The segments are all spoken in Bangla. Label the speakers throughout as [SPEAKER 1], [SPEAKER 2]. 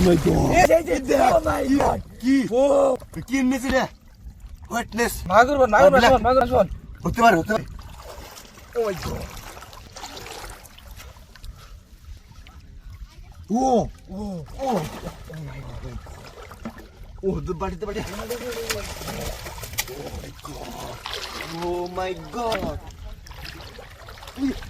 [SPEAKER 1] my
[SPEAKER 2] god.
[SPEAKER 1] কি
[SPEAKER 2] ও
[SPEAKER 1] কি এনেছি রে ওয়েটনেস
[SPEAKER 2] মাগুর মাগুর বল মাগুর বল
[SPEAKER 1] হতে পারে হতে পারে
[SPEAKER 2] ও মাই গড
[SPEAKER 1] ও
[SPEAKER 2] ও
[SPEAKER 1] ও ও বাড়িতে বাড়ি ও মাই গড এই যে এই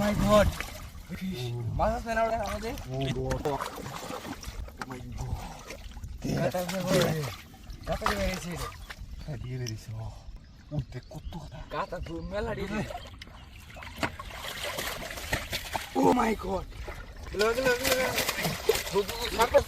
[SPEAKER 2] my god. Masa sana udah sama deh.
[SPEAKER 1] Oh god. Oh my god. Kata
[SPEAKER 2] dia gue. Kata dia dari sini.
[SPEAKER 1] Kata dia dari sini. Udah kutu kata.
[SPEAKER 2] Kata tuh melah di sini. Oh my god. Gila gila gila. Tuh tuh sampai.